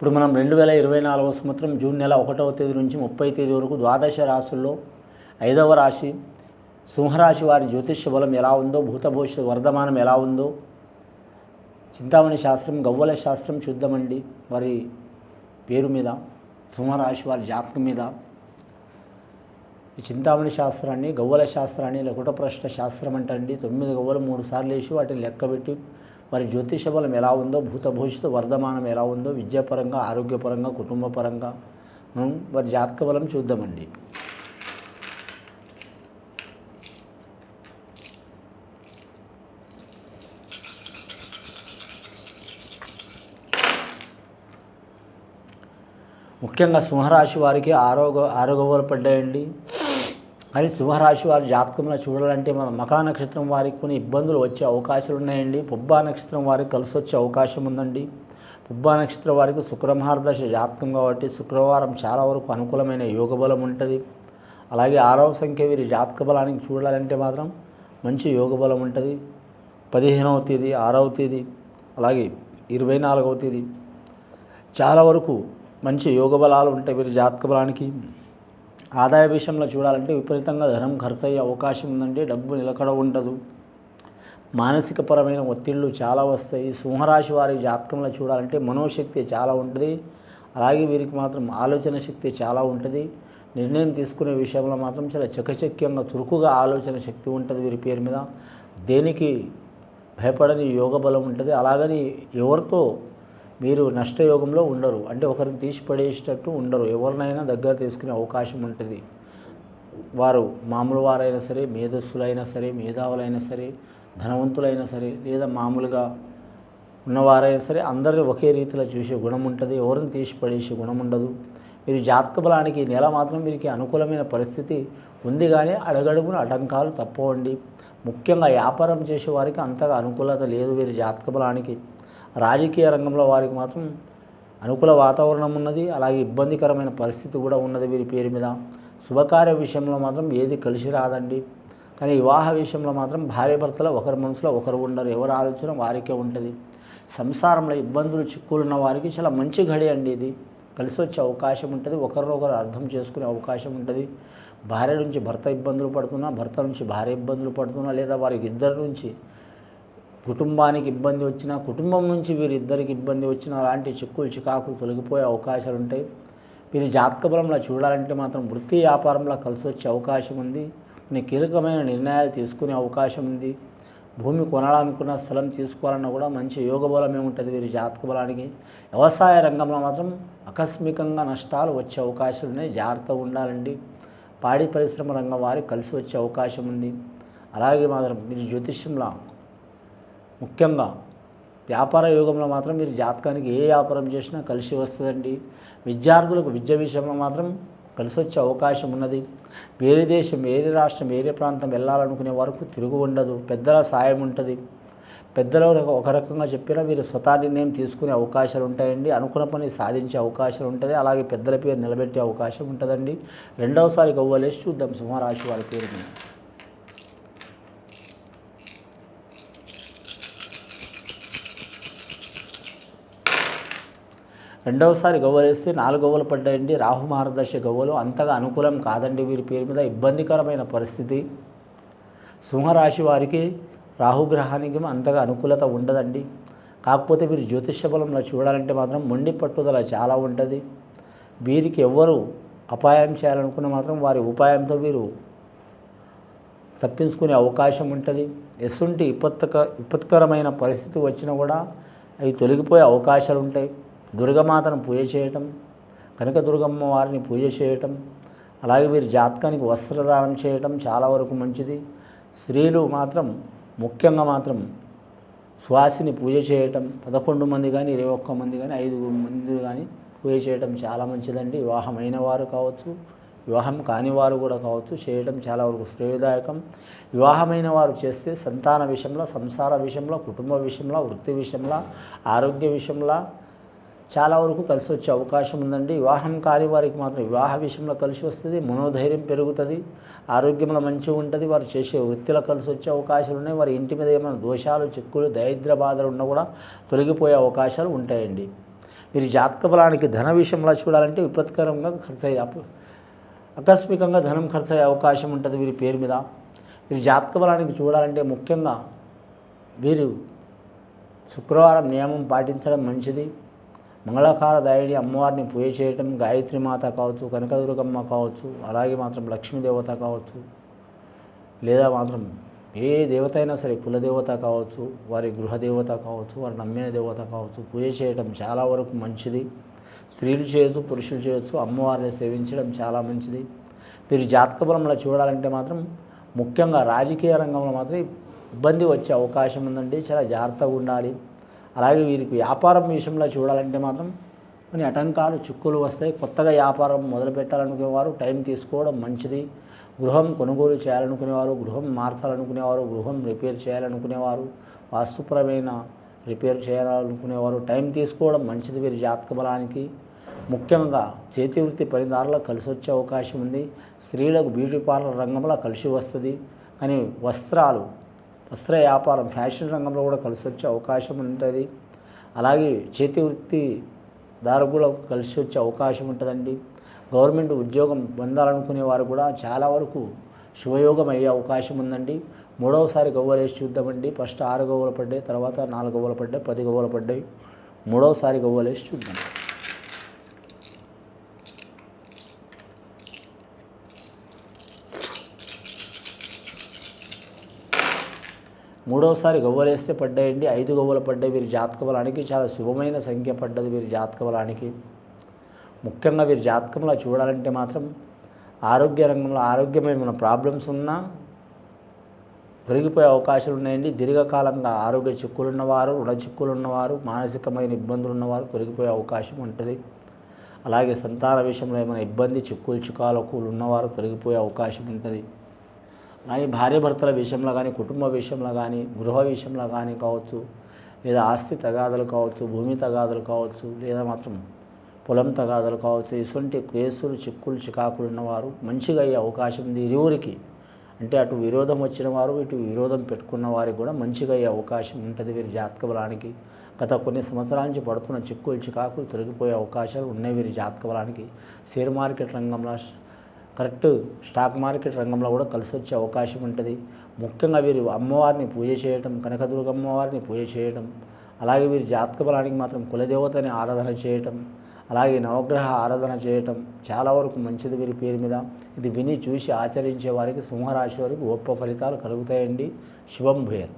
ఇప్పుడు మనం రెండు వేల ఇరవై నాలుగవ సంవత్సరం జూన్ నెల ఒకటవ తేదీ నుంచి ముప్పై తేదీ వరకు ద్వాదశ రాశుల్లో ఐదవ రాశి సింహరాశి వారి జ్యోతిష్య బలం ఎలా ఉందో భూతభవిష్య వర్ధమానం ఎలా ఉందో చింతామణి శాస్త్రం గవ్వల శాస్త్రం చూద్దామండి వారి పేరు మీద సింహరాశి వారి జాతకం మీద. ఈ చింతామణి శాస్త్రాన్ని గవ్వల శాస్త్రాన్ని లకుట ప్రశ్న శాస్త్రం అంటండి. తొమ్మిది గవ్వలు మూడు సార్లు వేసి వాటిని లెక్కబెట్టి వారి జ్యోతిష బలం ఎలా ఉందో భూత భవిష్యత్తు వర్ధమానం ఎలా ఉందో విద్యాపరంగా ఆరోగ్యపరంగా కుటుంబపరంగా మరి వారి జాతక బలం చూద్దామండి. ముఖ్యంగా సింహరాశి వారికి ఆరోగ్య ఆరోగ్యపడ్డాయండి కానీ సింహరాశి వారి జాతకంలో చూడాలంటే మన మకా నక్షత్రం వారికి కొన్ని ఇబ్బందులు వచ్చే అవకాశాలు ఉన్నాయండి. పుబ్బా నక్షత్రం వారికి కలిసి వచ్చే అవకాశం ఉందండి. పుబ్బా నక్షత్రం వారికి శుక్రమహారదశ జాతకం కాబట్టి శుక్రవారం చాలా వరకు అనుకూలమైన యోగ బలం ఉంటుంది. అలాగే ఆరవ సంఖ్య వీరి జాతక బలానికి చూడాలంటే మాత్రం మంచి యోగ బలం ఉంటుంది. పదిహేనవ తేదీ ఆరవ తేదీ అలాగే ఇరవై నాలుగవ తేదీ చాలా వరకు మంచి యోగ బలాలు ఉంటాయి వీరి జాతక బలానికి. ఆదాయ విషయంలో చూడాలంటే విపరీతంగా ధనం ఖర్చు అయ్యే అవకాశం ఉందంటే డబ్బు నిలకడ ఉండదు. మానసిక పరమైన ఒత్తిళ్ళు చాలా వస్తాయి. సింహరాశి వారి జాతకంలో చూడాలంటే మనోశక్తి చాలా ఉంటుంది. అలాగే వీరికి మాత్రం ఆలోచన శక్తి చాలా ఉంటుంది. నిర్ణయం తీసుకునే విషయంలో మాత్రం చాలా చకచక్యంగా చురుకుగా ఆలోచన శక్తి ఉంటుంది వీరి పేరు మీద. దేనికి భయపడని యోగ బలం ఉంటుంది. అలాగని ఎవరితో మీరు నష్టయోగంలో ఉండరు. అంటే ఒకరిని తీసిపడేసేటట్టు ఉండరు. ఎవరినైనా దగ్గర తీసుకునే అవకాశం ఉంటుంది. వారు మామూలు వారైనా సరే మేధస్సులైనా సరే మేధావులైనా సరే ధనవంతులైనా సరే లేదా మామూలుగా ఉన్నవారైనా సరే అందరిని ఒకే రీతిలో చూసే గుణం ఉంటుంది. ఎవరిని తీసి పడేసే గుణం ఉండదు. మీరు జాతక బలానికి నెల మాత్రం వీరికి అనుకూలమైన పరిస్థితి ఉంది కానీ అడగడుగున ఆటంకాలు తప్పవండి. ముఖ్యంగా వ్యాపారం చేసే వారికి అంతగా అనుకూలత లేదు వీరి జాతక బలానికి. రాజకీయ రంగంలో వారికి మాత్రం అనుకూల వాతావరణం ఉన్నది అలాగే ఇబ్బందికరమైన పరిస్థితి కూడా ఉన్నది వీరి పేరు మీద. శుభకార్య విషయంలో మాత్రం ఏది కలిసి రాదండి. కానీ వివాహ విషయంలో మాత్రం భార్యభర్తలు ఒకరి మనసులో ఒకరు ఉండరు ఎవరు ఆలోచన వారికే ఉంటుంది. సంసారంలో ఇబ్బందులు చిక్కులున్న వారికి చాలా మంచి గడి అండి ఇది. కలిసి వచ్చే అవకాశం ఉంటుంది ఒకరినొకరు అర్థం చేసుకునే అవకాశం ఉంటుంది. భార్య నుంచి భర్త ఇబ్బందులు పడుతున్నా భర్త నుంచి భార్య ఇబ్బందులు పడుతున్నా లేదా వారికి ఇద్దరి నుంచి కుటుంబానికి ఇబ్బంది వచ్చినా కుటుంబం నుంచి వీరిద్దరికి ఇబ్బంది వచ్చినా అలాంటి చిక్కులు చికాకులు తొలగిపోయే అవకాశాలు ఉంటాయి. వీరి జాతక చూడాలంటే మాత్రం వృత్తి వ్యాపారంలో కలిసి వచ్చే అవకాశం ఉంది. కొన్ని కీలకమైన నిర్ణయాలు తీసుకునే అవకాశం ఉంది. భూమి కొనాలనుకున్న స్థలం తీసుకోవాలన్నా కూడా మంచి యోగ బలం ఉంటుంది వీరి జాతక బలానికి. వ్యవసాయ రంగంలో మాత్రం ఆకస్మికంగా నష్టాలు వచ్చే అవకాశాలు ఉన్నాయి. జాగ్రత్తగా ఉండాలండి. పాడి పరిశ్రమ రంగం వారికి కలిసి వచ్చే అవకాశం ఉంది. అలాగే మాత్రం మీరు జ్యోతిష్యంలో ముఖ్యంగా వ్యాపార యోగంలో మాత్రం మీరు జాతకానికి ఏ వ్యాపారం చేసినా కలిసి వస్తుందండి. విద్యార్థులకు విద్య విషయంలో మాత్రం కలిసి వచ్చే అవకాశం ఉన్నది. వేరే దేశం వేరే రాష్ట్రం వేరే ప్రాంతం వెళ్ళాలనుకునే వరకు తిరుగు ఉండదు. పెద్దల సాయం ఉంటుంది. పెద్దలు ఒక- రకంగా చెప్పినా మీరు స్వతా నిర్ణయం తీసుకునే అవకాశాలు ఉంటాయండి. అనుకున్న పని సాధించే అవకాశాలు ఉంటుంది. అలాగే పెద్దల పేరు నిలబెట్టే అవకాశం ఉంటుందండి. రెండవసారి గవ్వలేసి చూద్దాం సింహరాశి వారి పేరు రెండవసారి గవ్వలేస్తే నాలుగు గవ్వలు పడ్డాయండి. రాహు మహారదశ గవ్వలు అంతగా అనుకూలం కాదండి వీరి పేరు మీద. ఇబ్బందికరమైన పరిస్థితి. సింహరాశి వారికి రాహుగ్రహానికి అంతగా అనుకూలత ఉండదండి. కాకపోతే వీరు జ్యోతిష్య బలంలో చూడాలంటే మాత్రం మొండి పట్టుదల చాలా ఉంటుంది. వీరికి ఎవ్వరు అపాయం చేయాలనుకున్న మాత్రం వారి ఉపాయంతో వీరు తప్పించుకునే అవకాశం ఉంటుంది. ఎసుంటి విపత్తుక విపత్కరమైన పరిస్థితి వచ్చినా కూడా అవి తొలగిపోయే అవకాశాలు ఉంటాయి దుర్గమాతను పూజ చేయటం కనకదుర్గమ్మ వారిని పూజ చేయటం అలాగే వీరి జాతకానికి వస్త్రదానం చేయటం చాలా వరకు మంచిది. స్త్రీలు మాత్రం ముఖ్యంగా మాత్రం సువాసిని పూజ చేయటం పదకొండు మంది కానీ ఇరవై ఒక్క మంది కానీ ఐదుగురు మంది కానీ పూజ చేయటం చాలా మంచిదండి. వివాహమైన వారు కావచ్చు వివాహం కాని వారు కూడా కావచ్చు చేయడం చాలా వరకు శ్రేయదాయకం. వివాహమైన వారు చేస్తే సంతాన విషయంలో సంసార విషయంలో కుటుంబ విషయంలో వృత్తి విషయంలో ఆరోగ్య విషయంలో చాలా వరకు కలిసి వచ్చే అవకాశం ఉందండి. వివాహం కాని వారికి మాత్రం వివాహ విషయంలో కలిసి వస్తుంది మనోధైర్యం పెరుగుతుంది ఆరోగ్యంలో మంచిగా ఉంటుంది వారు చేసే వృత్తిలో కలిసి వచ్చే అవకాశాలు ఉన్నాయి. వారి ఇంటి మీద ఏమైనా దోషాలు చిక్కులు దరిద్ర బాధలు ఉన్నా కూడా తొలగిపోయే అవకాశాలు ఉంటాయండి. మీరు జాతక బలానికి ధన విషయంలో చూడాలంటే విపత్కరంగా ఖర్చు అయ్యే ఆకస్మికంగా ధనం ఖర్చు అయ్యే అవకాశం ఉంటుంది వీరి పేరు మీద. మీరు జాతక బలానికి చూడాలంటే ముఖ్యంగా వీరు శుక్రవారం నియమం పాటించడం మంచిది. మంగళకార దాయిని అమ్మవారిని పూజ చేయటం గాయత్రి మాత కావచ్చు కనకదుర్గమ్మ కావచ్చు అలాగే మాత్రం లక్ష్మీదేవత కావచ్చు లేదా మాత్రం ఏ దేవత అయినా సరే కులదేవత కావచ్చు వారి గృహదేవత కావచ్చు వారి నమ్మిన దేవత కావచ్చు పూజ చేయడం చాలా వరకు మంచిది. స్త్రీలు చేయొచ్చు పురుషులు చేయొచ్చు అమ్మవారిని సేవించడం చాలా మంచిది. మీరు జాతక బలంలో చూడాలంటే మాత్రం ముఖ్యంగా రాజకీయ రంగంలో మాత్రం ఇబ్బంది వచ్చే అవకాశం ఉందండి. చాలా జాగ్రత్తగా ఉండాలి. అలాగే వీరికి వ్యాపారం విషయంలో చూడాలంటే మాత్రం కొన్ని ఆటంకాలు చిక్కులు వస్తాయి. కొత్తగా వ్యాపారం మొదలు పెట్టాలనుకునేవారు టైం తీసుకోవడం మంచిది. గృహం కొనుగోలు చేయాలనుకునేవారు గృహం మార్చాలనుకునేవారు గృహం రిపేర్ చేయాలనుకునేవారు వాస్తుపరమైన రిపేర్ చేయాలనుకునేవారు టైం తీసుకోవడం మంచిది వీరి జాతక బలానికి. ముఖ్యంగా చేతి వృత్తి పనిదారులకు కలిసి వచ్చే అవకాశం ఉంది. స్త్రీలకు బ్యూటీ పార్లర్ రంగంలో కలిసి వస్తుంది. కానీ వస్త్రాలు వస్త్ర వ్యాపారం ఫ్యాషన్ రంగంలో కూడా కలిసి వచ్చే అవకాశం ఉంటుంది. అలాగే చేతి వృత్తి దారు కూడా కలిసి వచ్చే అవకాశం ఉంటుందండి. గవర్నమెంట్ ఉద్యోగం పొందాలనుకునే వారు కూడా చాలా వరకు శుభయోగం అయ్యే అవకాశం ఉందండి. మూడవసారి గవ్వలు వేసి చూద్దామండి. ఫస్ట్ ఆరు గవ్వలు పడ్డాయి తర్వాత నాలుగు గవ్వలు పడ్డాయి పది గవ్వలు పడ్డాయి. మూడవసారి గవ్వలు వేసి చూద్దాం. మూడవసారి గవ్వలేస్తే పడ్డాయండి. ఐదు గవ్వలు పడ్డాయి. వీరి జాతక బలానికి చాలా శుభమైన సంఖ్య పడ్డది వీరి జాతక బలానికి ముఖ్యంగా వీరి జాతకంలో చూడాలంటే మాత్రం ఆరోగ్య రంగంలో ఆరోగ్యమైన ప్రాబ్లమ్స్ ఉన్నా పెరిగిపోయే అవకాశాలు ఉన్నాయండి. దీర్ఘకాలంగా ఆరోగ్య చిక్కులు ఉన్నవారు రుణ చిక్కులు ఉన్నవారు మానసికమైన ఇబ్బందులు ఉన్నవారు తొలగిపోయే అవకాశం ఉంటుంది. అలాగే సంతాన విషయంలో ఏమైనా ఇబ్బంది చిక్కులు చికాలకు ఉన్నవారు తొలగిపోయే అవకాశం ఉంటుంది. కానీ భార్య భర్తల విషయంలో కానీ కుటుంబ విషయంలో కానీ గృహ విషయంలో కానీ కావచ్చు లేదా ఆస్తి తగాదలు కావచ్చు భూమి తగాదలు కావచ్చు లేదా మాత్రం పొలం తగాదలు కావచ్చు ఇటువంటి కేసులు చిక్కులు చికాకులు ఉన్నవారు మంచిగా అయ్యే అవకాశం ఉంది. ఇరువురికి అంటే అటు విరోధం వచ్చిన వారు ఇటు విరోధం పెట్టుకున్న వారికి కూడా మంచిగా అయ్యే అవకాశం ఉంటుంది. వీరి జాతక బలానికి గత కొన్ని సంవత్సరాల నుంచి పడుతున్న చిక్కులు చికాకులు తొలగిపోయే అవకాశాలు ఉన్నాయి. వీరి జాతక బలానికి షేర్ మార్కెట్ రంగంలో కరెక్ట్. స్టాక్ మార్కెట్ రంగంలో కూడా కలిసి వచ్చే అవకాశం ఉంటుంది. ముఖ్యంగా వీరు అమ్మవారిని పూజ చేయటం కనకదుర్గ అమ్మవారిని పూజ చేయటం అలాగే వీరి జాతక బలానికి మాత్రం కులదేవతని ఆరాధన చేయటం అలాగే నవగ్రహ ఆరాధన చేయటం చాలా వరకు మంచిది వీరి పేరు మీద. ఇది విని చూసి ఆచరించే వారికి సింహరాశి వారికి గొప్ప ఫలితాలు కలుగుతాయండి. శుభం భూయర్